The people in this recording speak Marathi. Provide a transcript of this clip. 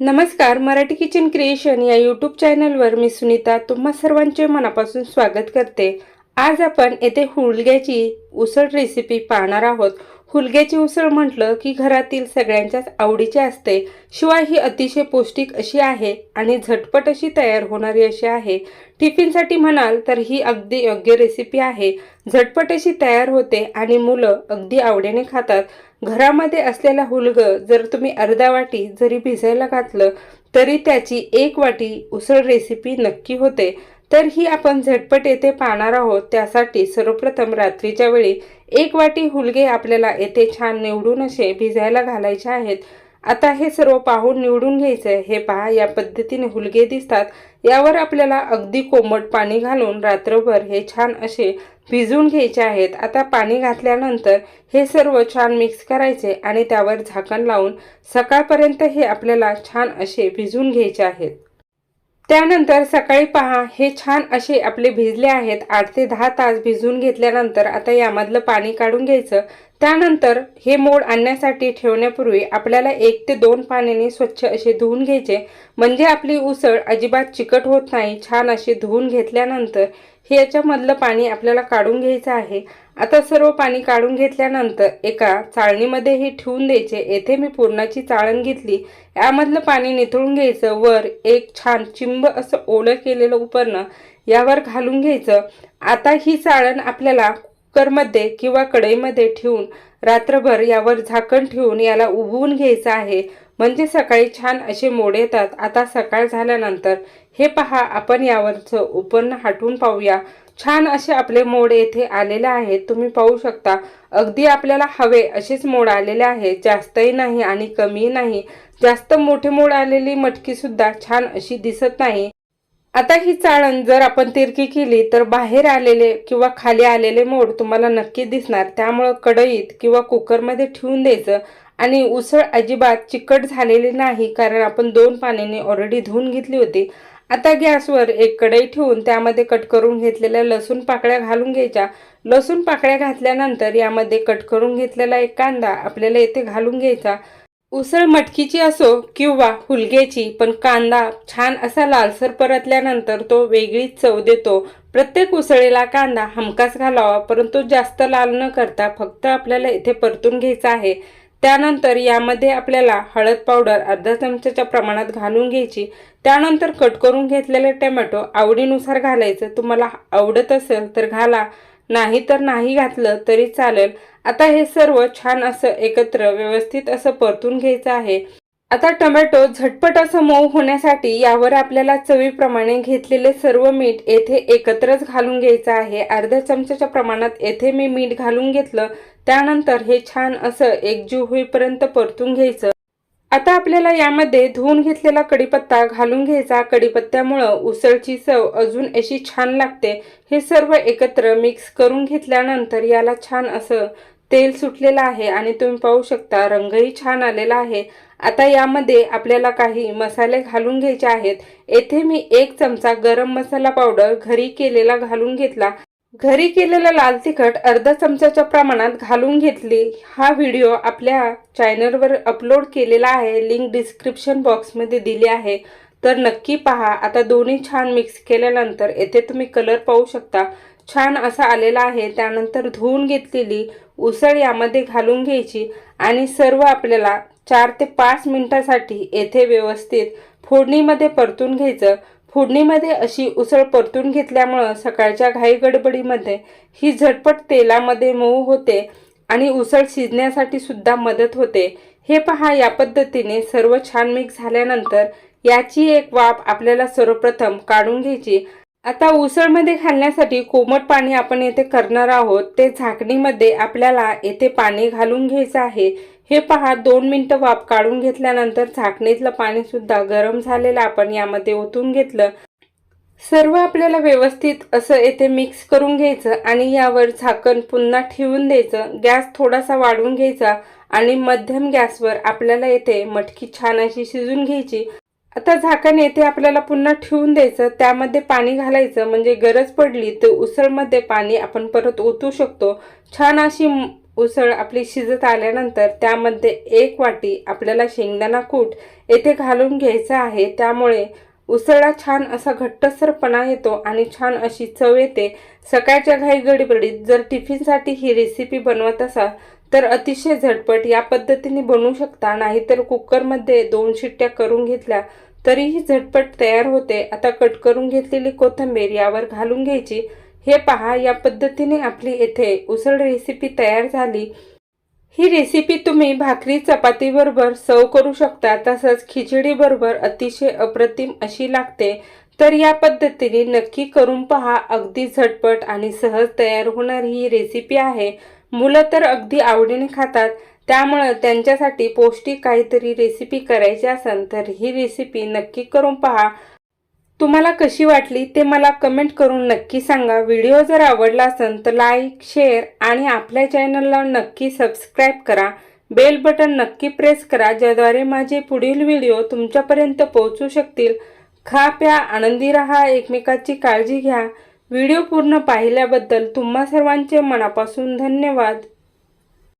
नमस्कार मराठी किचन क्रिएशन या यूट्यूब चॅनलवर मी सुनीता तुम्हा सर्वांचे मनापासून स्वागत करते. आज आपण येथे हुलग्याची उसळ रेसिपी पाहणार आहोत. हुलग्याची उसळ म्हटलं की घरातील सगळ्यांच्याच आवडीची असते. शिवाय ही अतिशय पौष्टिक अशी आहे आणि झटपट अशी तयार होणारी अशी आहे. टिफिनसाठी म्हणाल तर ही अगदी योग्य रेसिपी आहे. झटपट अशी तयार होते आणि मुलं अगदी आवडीने खातात. घरामध्ये असलेला हुलग जर तुम्ही अर्धा वाटी जरी भिजायला घातलं तरी त्याची एक वाटी उसळ रेसिपी नक्की होते. तर ही आपण झटपट येथे पाहणार आहोत. त्यासाठी सर्वप्रथम रात्रीच्या वेळी एक वाटी हुलगे आपल्याला येथे छान निवडून असे भिजायला घालायचे आहेत. आता हे सर्व पाहून निवडून घ्यायचं हे पहा या पद्धतीने हुलगे दिसतात. यावर आपल्याला अगदी कोमट पाणी घालून रात्रभर हे छान असे भिजवून घ्यायचे आहेत. आता पाणी घातल्यानंतर हे सर्व छान मिक्स करायचे आणि त्यावर झाकण लावून सकाळपर्यंत हे आपल्याला छान असे भिजवून घ्यायचे आहेत. त्यानंतर सकाळी पहा हे छान असे आपले भिजले आहेत. आठ ते दहा तास भिजवून घेतल्यानंतर आता यामधलं पाणी काढून घ्यायचं. त्यानंतर हे मोड आणण्यासाठी ठेवण्यापूर्वी आपल्याला एक ते दोन पाण्याने स्वच्छ असे धुवून घ्यायचे. म्हणजे आपली उसळ अजिबात चिकट होत नाही. छान असे धुवून घेतल्यानंतर हे याच्यामधलं पाणी आपल्याला काढून घ्यायचं आहे. आता सर्व पाणी काढून घेतल्यानंतर एका चाळणीमध्ये हे ठेवून द्यायचे. येथे मी पूर्णाची चाळण घेतली. यामधलं पाणी निथळून घ्यायचं. वर एक छान चिंब असं ओलं केलेलं उपरणं यावर घालून घ्यायचं. आता ही चाळण आपल्याला कुकरमध्ये किंवा कढईमध्ये ठेवून रात्रभर यावर झाकण ठेवून याला उभवून घ्यायचं आहे. म्हणजे सकाळी छान असे मोड येतात. आता सकाळ झाल्यानंतर हे पहा आपण यावरचं उपन्न हटवून पाहूया. छान असे आपले मोड येथे आलेले आहेत. तुम्ही पाहू शकता अगदी आपल्याला हवे असेच मोड आलेले आहेत जास्तही नाही आणि कमीही नाही. जास्त मोठे मोड आलेली मटकी सुद्धा छान अशी दिसत नाही. आता ही चाळण जर आपण तिरकी केली तर बाहेर आलेले किंवा खाली आलेले मोड तुम्हाला नक्की दिसणार. त्यामुळं कढईत किंवा कुकरमध्ये ठेवून द्यायचं. आणि उसळ अजिबात चिकट झालेली नाही कारण आपण दोन पाण्याने ऑलरेडी धुवून घेतली होती. आता गॅसवर एक कढई ठेवून त्यामध्ये कट करून घेतलेल्या लसूण पाकळ्या घालून घ्यायच्या. लसूण पाकळ्या घातल्यानंतर यामध्ये कट करून घेतलेला एक कांदा आपल्याला येथे घालून घ्यायचा. उसळ मटकीची असो किंवा हुलग्याची पण कांदा छान असा लालसर परतल्यानंतर तो वेगळीच चव देतो. प्रत्येक उसळीला कांदा हमखास घालावा परंतु जास्त लाल न करता फक्त आपल्याला इथे परतून घ्यायचा आहे. त्यानंतर यामध्ये आपल्याला हळद पावडर अर्धा चमच्याच्या प्रमाणात घालून घ्यायची. त्यानंतर कट करून घेतलेले टमॅटो आवडीनुसार घालायचं. तुम्हाला आवडत असेल तर घाला. नाही तर नाही घातलं तरी चालेल. आता हे सर्व छान असं एकत्र व्यवस्थित असं परतून घ्यायचं आहे. आता टोमॅटो झटपट असं मऊ होण्यासाठी यावर आपल्याला चवीप्रमाणे घेतलेले सर्व मीठ येथे एकत्रच घालून घ्यायचं आहे. अर्ध्या चमच्याच्या प्रमाणात येथे मी मीठ घालून घेतलं. त्यानंतर हे छान असं एकजीव होईपर्यंत परतून घ्यायचं. आता आपल्याला यामध्ये धुवून घेतलेला कडीपत्ता घालून घ्यायचा. कडीपत्त्यामुळं उसळची चव अजून अशी छान लागते. हे सर्व एकत्र मिक्स करून घेतल्यानंतर याला छान असं तेल सुटलेलं आहे आणि तुम्ही पाहू शकता रंगही छान आलेला आहे. आता यामध्ये आपल्याला काही मसाले घालून घ्यायचे आहेत. येथे मी एक चमचा गरम मसाला पावडर घरी केलेला घालून घेतला. घरी केलेला लाल तिखट अर्धा चमचाच्या प्रमाणात घालून घेतली. हा व्हिडिओ आपल्या चॅनलवर अपलोड केलेला आहे. लिंक डिस्क्रिप्शन बॉक्समध्ये दिली आहे. तर नक्की पहा. आता दोन्ही छान मिक्स केल्यानंतर येथे तुम्ही कलर पाहू शकता. छान असा आलेला आहे. त्यानंतर धुवून घेतलेली उसळ यामध्ये घालून घ्यायची आणि सर्व आपल्याला चार ते पाच मिनिटासाठी येथे व्यवस्थित फोडणीमध्ये परतून घ्यायचं. फोडणीमध्ये अशी उसळ परतून घेतल्यामुळं सकाळच्या घाई गडबडीमध्ये ही झटपट तेलामध्ये मऊ होते आणि उसळ शिजण्यासाठी सुद्धा मदत होते. हे पहा या पद्धतीने सर्व छान मिक्स झाल्यानंतर याची एक वाफ आपल्याला सर्वप्रथम काढून घ्यायची. आता उसळमध्ये घालण्यासाठी कोमट पाणी आपण येथे करणार आहोत. ते झाकणीमध्ये आपल्याला येथे पाणी घालून घ्यायचं आहे. हे पहा दोन मिनटं वाफ काढून घेतल्यानंतर झाकणीतलं पाणीसुद्धा गरम झालेलं आपण यामध्ये ओतून घेतलं. सर्व आपल्याला व्यवस्थित असं येथे मिक्स करून घ्यायचं आणि यावर झाकण पुन्हा ठेवून द्यायचं. गॅस थोडासा वाढवून घ्यायचा आणि मध्यम गॅसवर आपल्याला येथे मटकी छान अशी शिजून घ्यायची. आता झाकण येथे आपल्याला पुन्हा ठेवून द्यायचं त्यामध्ये पाणी घालायचं. म्हणजे गरज पडली तर उसळमध्ये पाणी आपण परत ओतू शकतो. छान अशी उसळ आपली शिजत आल्यानंतर त्यामध्ये एक वाटी आपल्याला शेंगदाणा कूट येथे घालून घ्यायचं आहे. त्यामुळे उसळा छान असा घट्टसरपणा येतो आणि छान अशी चव येते. सकाळच्या घाई गडबडीत जर टिफिनसाठी ही रेसिपी बनवत असाल तर अतिशय झटपट या पद्धतीने बनवू शकता. नाहीतर कुकरमध्ये दोन शिट्ट्या करून घेतल्या तरीही झटपट तयार होते. आता कट करून घेतलेली कोथिंबीर यावर घालून घ्यायची. हे पहा या पद्धतीने आपली येथे उसळ रेसिपी तयार झाली. ही रेसिपी तुम्ही भाकरी चपातीबरोबर सर्व करू शकता. तसंच खिचडीबरोबर अतिशय अप्रतिम अशी लागते. तर या पद्धतीने नक्की करून पहा. अगदी झटपट आणि सहज तयार होणारी ही रेसिपी आहे. मुलं तर अगदी आवडीने खातात. त्यामुळं त्यांच्यासाठी पौष्टिक काहीतरी रेसिपी करायची असेल तर ही रेसिपी नक्की करून पहा. तुम्हाला कशी वाटली ते मला कमेंट करून नक्की सांगा. व्हिडिओ जर आवडला असेल तर लाईक शेअर आणि आपल्या चॅनलला नक्की सबस्क्राईब करा. बेल बटन नक्की प्रेस करा ज्याद्वारे माझे पुढील व्हिडिओ तुमच्यापर्यंत पोहोचू शकतील. खा प्या आनंदी राहा एकमेकाची काळजी घ्या. व्हिडिओ पूर्ण पाहिल्याबद्दल तुम्हा सर्वांचे मनापासून धन्यवाद.